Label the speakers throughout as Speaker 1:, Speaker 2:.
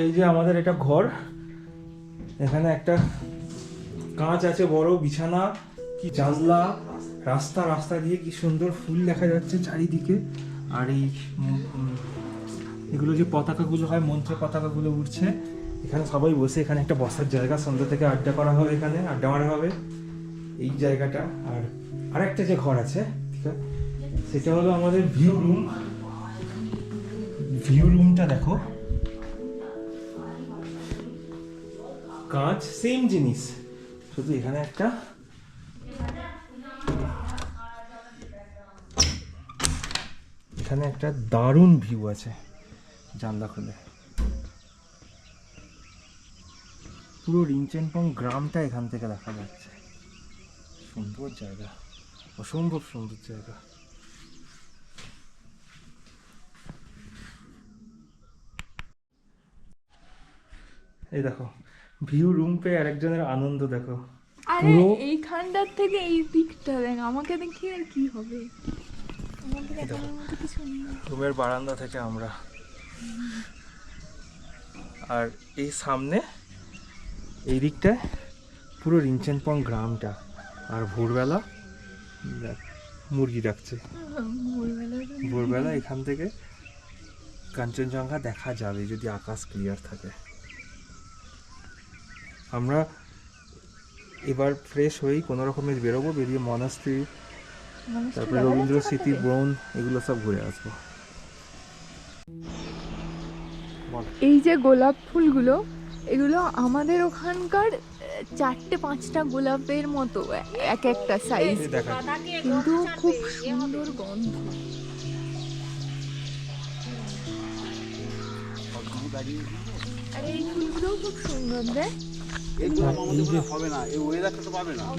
Speaker 1: এই যে আমাদের এটা ঘর। এখানে একটা কাঁচ আছে বড়, বিছানা, কি জানলা, রাস্তা রাস্তা দিয়ে কি সুন্দর ফুল দেখা যাচ্ছে চারিদিকে। আর এই এগুলো যে পতাকাগুলো হয়, মন্ত্র পতাকাগুলো উঠছে এখানে সবাই বসে, এখানে একটা বসার জায়গা। সন্ধ্যা থেকে আড্ডা করা হবে এখানে, আড্ডা মারা হবে এই জায়গাটা। আর আরেকটা যে ঘর আছে সেটা হলো আমাদের ভিউ রুম ভিউ রুমটা দেখো। কাঁচ সেম জিনিস। শুধু এখানে একটা। এখানে একটা দারুণ ভিউ আছে, জানলা খুলে। পুরো রিংচেনপং গ্রামটা এখান থেকে দেখা যাচ্ছে। সুন্দর জায়গা, অসম্ভব সুন্দর জায়গা। এই দেখো ভিউ রুম পেয়ে আরেকজনের আনন্দ দেখো।
Speaker 2: আরে এইখানটার থেকে এই দিকটা দেখ আমাকে দেখি আর কি হবে?
Speaker 1: রুমের বারান্দা থেকে আমরা। আর এই সামনে এই দিকটায় পুরো রিংচেনপং গ্রামটা। আর ভোরবেলা দেখ, মুরগি ডাকছে।
Speaker 2: ভোরবেলা
Speaker 1: এখান থেকে কাঞ্চনজঙ্ঘা দেখা যাবে যদি আকাশ ক্লিয়ার থাকে। আমরা এবার ফ্রেশ হয়েই কোনো রকমের বেরোবো বেরিয়ে মনাস্ট্রি তারপরে রবীন্দ্র স্মৃতি? ব্রণ এগুলো সব ঘুরে আসব।
Speaker 2: এই যে গোলাপ ফুলগুলো এগুলো আমাদের ওখানকার চারটে পাঁচটা গোলাপের মতো এক একটা সাইজ কিন্তু খুব সুন্দর গন্ধ। আর এই ফুলগুলোও খুব সুন্দর দেখ।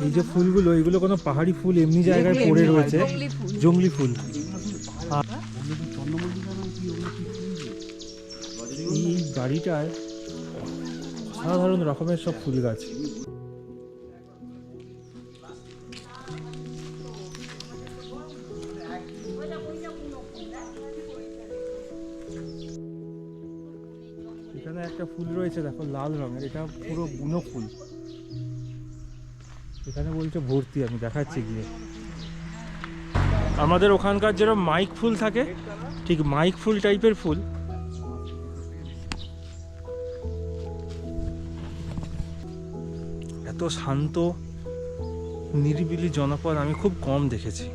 Speaker 1: এই যে ফুলগুলো এগুলো কোনো পাহাড়ি ফুল এমনি জায়গায় পড়ে রয়েছে।
Speaker 2: জংলি ফুল।
Speaker 1: জঙ্গলি ফুল। এই বাড়িটায় সাধারণ রকমের সব ফুল গাছ ফুল রয়েছে, দেখো লাল রঙের, এটা পুরো বুনো ফুল। এখানে বলছে ভর্তি, আমি দেখাচ্ছি গিয়ে। আমাদের ওখানকার যেরকম মাইক ফুল থাকে, ঠিক মাইক ফুল টাইপের ফুল। এত শান্ত, নিরিবিলি জনপদ আমি খুব কম দেখেছি।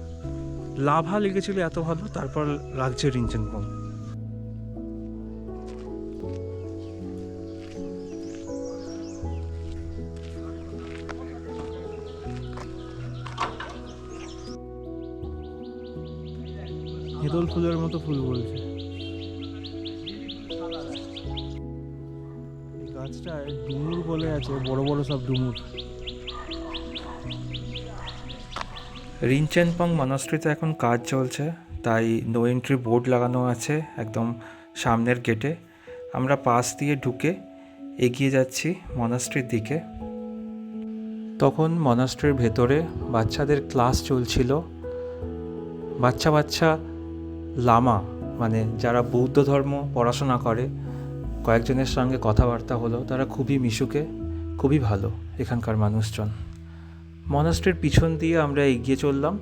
Speaker 1: লাভা লেগেছিল এত ভালো, তারপর লাগছে রিঞ্চন কম হেদল ফুলের মতো ফুল বলছে। গাছটায় ডুমুর বলে আছে বড় বড় সব ডুমুর। রিনচেনপং মনাস্ট্রিতে এখন কাজ চলছে তাই নো এন্ট্রি বোর্ড লাগানো আছে একদম সামনের গেটে আমরা পাশ দিয়ে ঢুকে এগিয়ে যাচ্ছি মনাস্ট্রির দিকে। তখন মনাস্ট্রির ভেতরে বাচ্চাদের ক্লাস চলছিল। বাচ্চা বাচ্চা লামা মানে যারা বৌদ্ধ ধর্ম পড়াশোনা করে, কয়েকজনের সঙ্গে কথাবার্তা হলো, তারা খুবই মিশুকে, খুবই ভালো এখানকার মানুষজন। মনাস্ট্রির পিছন দিয়ে আমরা এগিয়ে চললাম।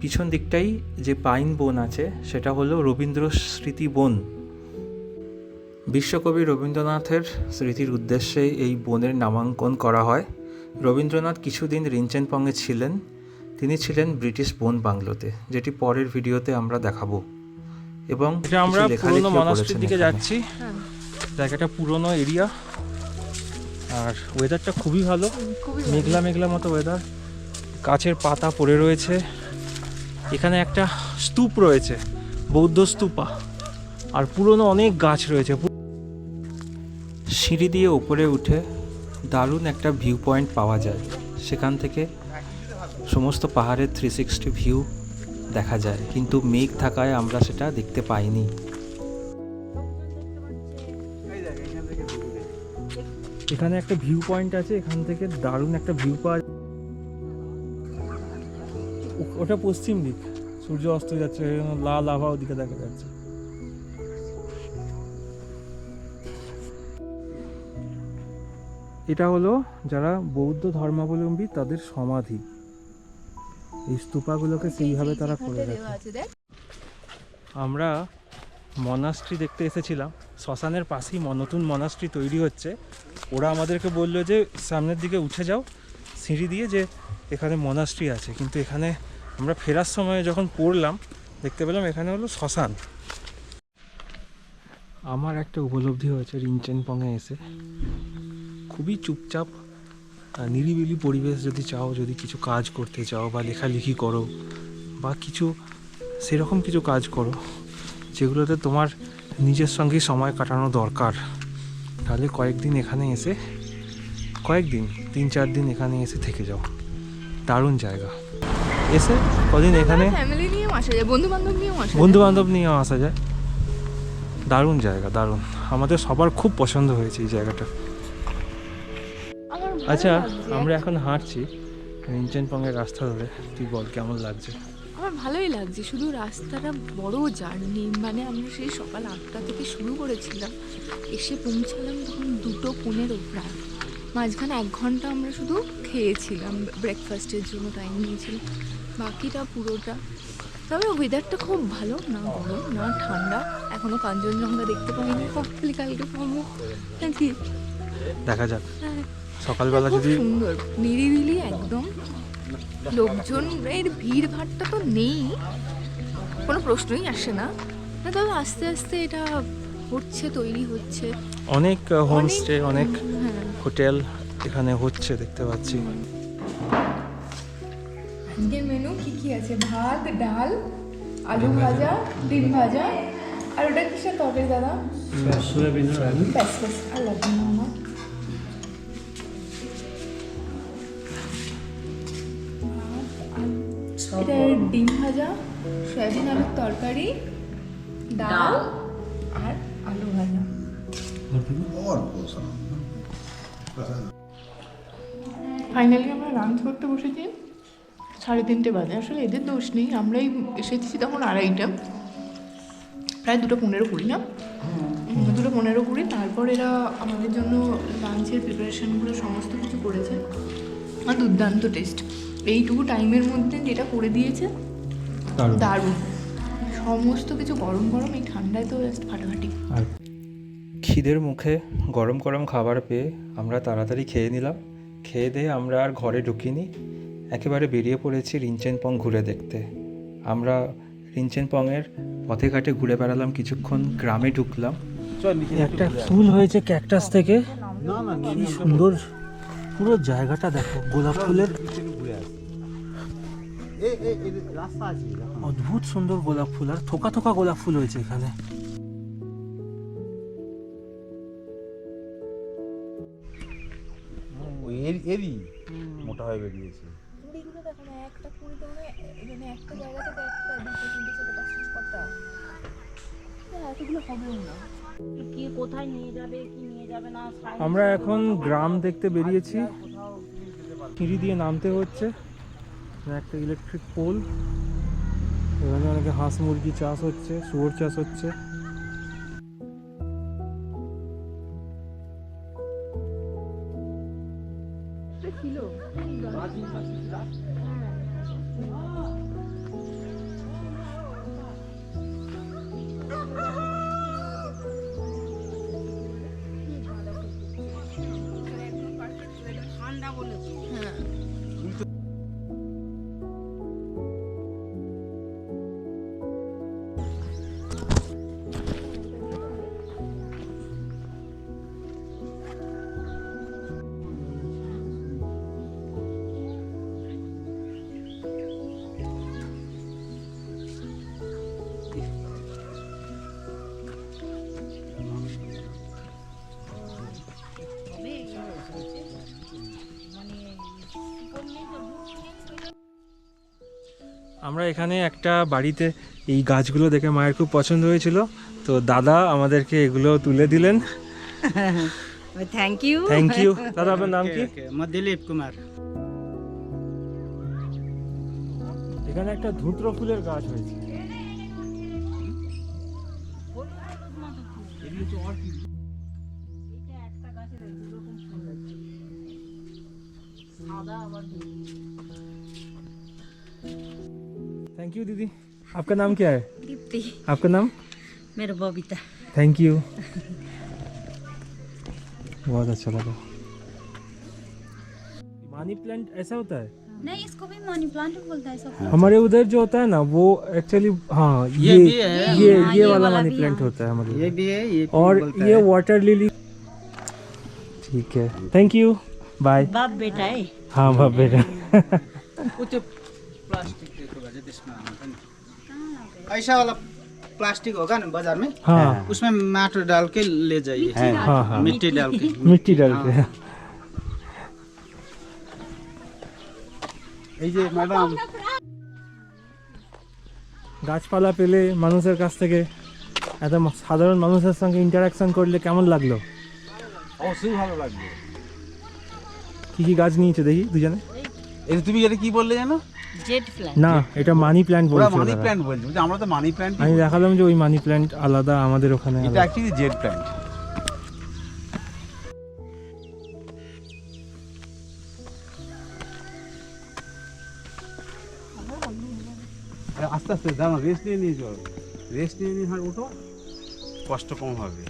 Speaker 1: পিছন দিকটাই যে পাইন বন আছে, সেটা হলো রবীন্দ্র স্মৃতি বন। বিশ্বকবি রবীন্দ্রনাথের স্মৃতির উদ্দেশ্যে এই বনের নামাঙ্কন করা হয়। রবীন্দ্রনাথ কিছুদিন রিনচেনপংয়ে ছিলেন। তিনি ছিলেন ব্রিটিশ বন বাংলোতে, যেটি পরের ভিডিওতে আমরা দেখাবো। এবং
Speaker 3: এটা আমরা পুরনো মনাস্ট্রির দিকে যাচ্ছি।
Speaker 2: হ্যাঁ
Speaker 3: জায়গাটা পুরনো এরিয়া। আর ওয়েদারটা খুবই ভালো। মেঘলা মেঘলা মতো ওয়েদার গাছের পাতা পড়ে রয়েছে। এখানে একটা স্তূপ রয়েছে বৌদ্ধ স্তূপা। আর পুরনো অনেক গাছ রয়েছে।
Speaker 1: সিঁড়ি দিয়ে উপরে উঠে দারুণ একটা ভিউ পয়েন্ট পাওয়া যায়। সেখান থেকে সমস্ত পাহাড়ের থ্রি সিক্সটি ভিউ দেখা যায়, কিন্তু মেঘ থাকায় আমরা সেটা দেখতে পাইনি।
Speaker 3: এখানে একটা ভিউ পয়েন্ট আছে, এখান থেকে দারুণ একটা ভিউ পাওয়া ওটা পশ্চিম দিক, সূর্য অস্ত যাচ্ছে, লাল আভা ওদিকে দেখা যাচ্ছে।
Speaker 1: এটা হলো যারা বৌদ্ধ ধর্মাবলম্বী, তাদের সমাধি। এই স্তূপাগুলোকে সেইভাবে তারা করে রাখে আমরা মনাস্ট্রি দেখতে এসেছিলাম। শ্মশানের পাশেই ম- নতুন মনাস্ট্রি তৈরি হচ্ছে। ওরা আমাদেরকে বলল যে সামনের দিকে উঠে যাও সিঁড়ি দিয়ে যে এখানে মনাস্ট্রি আছে। কিন্তু এখানে আমরা ফেরার সময় যখন পড়লাম দেখতে পেলাম এখানে হলো শ্মশান। আমার একটা উপলব্ধি হয়েছে রিনচেন পঙে এসে। খুবই চুপচাপ নিরিবিলি পরিবেশ যদি চাও যদি কিছু কাজ করতে চাও বা লেখালেখি করো বা কিছু সেরকম কিছু কাজ করো যেগুলোতে তোমার নিজের সঙ্গেই সময় কাটানো দরকার তাহলে কয়েকদিন এখানে এসে কয়েকদিন তিন চার দিন এখানে এসে থেকে যাও। দারুণ জায়গা। এসে কদিন এখানে?
Speaker 2: ফ্যামিলি নিয়েও আসা যায় বন্ধু বান্ধব নিয়েও আসা
Speaker 1: বন্ধু বান্ধব নিয়ে আসা যায়। দারুণ জায়গা দারুণ। আমাদের সবার খুব পছন্দ হয়েছে এই জায়গাটা। আচ্ছা আমরা এখন হাঁটছি। পংয়ের রাস্তা ধরে। তুই বল কেমন লাগছে?
Speaker 2: আমার ভালোই লাগছে। শুধু রাস্তাটা বড় জার্নি। মানে আমরা সেই সকাল আটটা থেকে শুরু করেছিলাম। এসে পৌঁছালাম তখন দুটো পনেরো প্রায় মাঝখানে এক ঘণ্টা আমরা শুধু খেয়েছিলাম। ব্রেকফাস্টের জন্য টাইম নিয়েছিলাম। বাকিটা পুরোটা। তবে ওয়েদারটা খুব ভালো। না গরম না ঠান্ডা। এখনও কাঞ্চনজঙ্ঘা দেখতে পাইনি। হপফুলি কালকে পাবো। নাকি?
Speaker 1: দেখা যাক।
Speaker 2: হ্যাঁ।
Speaker 1: সকালবেলা যদি
Speaker 2: সুন্দর নিরিবিলি একদম। লোকজন এর ভিড় ভাড়টা তো নেই কোনো প্রশ্নই আসে না। না তবে আস্তে আস্তে এটা হচ্ছে তৈরি হচ্ছে।
Speaker 1: অনেক হোমস্টে অনেক হোটেল এখানে হচ্ছে দেখতে পাচ্ছি।
Speaker 2: আজকের মেনু কি কি আছে? ভাত ডাল আলু ভাজা ডিম ভাজা। আর ওটা কিসের তরকারি দাদা?
Speaker 1: সোয়াবিন
Speaker 2: ব্যাস ব্যাস আর লাগবে না আমার এটা ডিম ভাজা সয়াবিন আলুর তরকারি ডাল। আর আলু ভাজা। ফাইনালি আমরা লাঞ্চ করতে বসেছি। সাড়ে তিনটে বাজে। আসলে এদের দোষ নেই। আমরাই এসেছি তখন আড়াইটা। প্রায় দুটো পনেরো কুড়ি না? দুটো পনেরো কুড়ি। তারপর এরা আমাদের জন্য লাঞ্চের প্রিপারেশনগুলো সমস্ত কিছু করেছে। আর দুর্দান্ত টেস্ট এইটুকু টাইমের মধ্যে যেটা করে দিয়েছে দারুণ। সমস্ত কিছু গরম গরম এই ঠান্ডায় তো জাস্ট ফাটাফাটি।
Speaker 1: আর
Speaker 4: খিদের মুখে গরম গরম খাবার পেয়ে আমরা তাড়াতাড়ি খেয়ে নিলাম। খেয়ে দিয়ে আমরা আর ঘরে ঢুকিনি। একেবারে বেরিয়ে পড়েছি রিনচেনপং ঘুরে দেখতে। আমরা রিনচেনপংয়ের পথে ঘাটে ঘুরে বেড়ালাম কিছুক্ষণ গ্রামে ঢুকলাম।
Speaker 1: একটা ফুল হয়েছে ক্যাকটাস থেকে। কি সুন্দর। পুরো জায়গাটা দেখো গোলাপ ফুলের অদ্ভুত সুন্দর গোলাপ ফুল আর থোকা থোকা গোলাপ ফুল হয়েছে এখানে।
Speaker 5: ওই এর এরই মোটা হয়ে বেরিয়েছে।
Speaker 2: মানে মানে হ্যাঁ,
Speaker 1: আমরা এখন গ্রাম দেখতে বেরিয়েছি। সিঁড়ি দিয়ে নামতে হচ্ছে। একটা ইলেকট্রিক পোল এখানে অনেকে হাঁস মুরগি চাষ হচ্ছে শুয়োর চাষ হচ্ছে।
Speaker 2: ছিল?
Speaker 1: আমরা এখানে একটা বাড়িতে এই গাছগুলো দেখে মায়ের খুব পছন্দ হয়েছিল। তো দাদা আমাদেরকে এগুলো তুলে দিলেন।
Speaker 6: থ্যাংক ইউ
Speaker 1: থ্যাংক ইউ দাদা আপনার নাম কি?
Speaker 7: আমার দিলীপ কুমার।
Speaker 1: এখানে একটা ধুত্র ফুলের গাছ হয়েছে।
Speaker 6: সাদা আবার
Speaker 1: थैंक यू दीदी आपका नाम क्या है?
Speaker 6: दीप्ति।
Speaker 1: आपका नाम?
Speaker 6: मेरा बबीता।
Speaker 1: थैंक यू बहुत अच्छा लगा। मनी प्लांट ऐसा होता है?
Speaker 6: नहीं इसको भी मनी प्लांट बोलता है सब।
Speaker 1: हमारे उधर जो होता है ना वो एक्चुअली हाँ ये
Speaker 7: ये
Speaker 1: ये,
Speaker 6: ये,
Speaker 1: ये,
Speaker 6: ये
Speaker 1: वाला मनी प्लांट
Speaker 6: हाँ।
Speaker 1: होता है हमारे
Speaker 7: ये भी है ये
Speaker 1: और ये वाटर लिली ठीक है। थैंक यू बाय
Speaker 6: बाप बेटा है।
Speaker 1: हाँ बाप बेटा।
Speaker 7: प्लास्टिक देखो वजह इसमें आता नहीं। ऐसा वाला प्लास्टिक होगा ना बाजार में
Speaker 1: हाँ
Speaker 7: उसमें माटो डाल के ले जाइए
Speaker 1: हाँ हाँ
Speaker 7: मिट्टी डाल के
Speaker 1: मिट्टी डालते हैं
Speaker 5: এই যে ম্যাডাম
Speaker 1: গাছপালা পেলে মানুষের কাছ থেকে এত মা- সাধারণ মানুষের সঙ্গে ইন্টারাকশন করলে কেমন লাগলো
Speaker 5: অবশ্যই ভালো লাগবে
Speaker 1: কি কি গাছ নিয়েছো দেখি দুজনে
Speaker 5: এই তুমি এটা কি বললে জানো?
Speaker 6: জেট প্ল্যান্ট
Speaker 1: না এটা মানি প্ল্যান্ট বলছে ওরা মানি
Speaker 5: প্ল্যান্ট বলছে। বুঝছ আমরা তো মানি প্ল্যান্ট
Speaker 1: আমি দেখালাম যে ওই মানি প্ল্যান্ট আলাদা আমাদের ওখানে
Speaker 5: এটা অ্যাকচুয়ালি জেট প্ল্যান্ট আস্তে আস্তে দাঁড়ানো রেস্ট নিয়ে নিয়ে চলো। রেস্ট নিয়ে নিয়ে ওঠো কষ্ট কম হবে।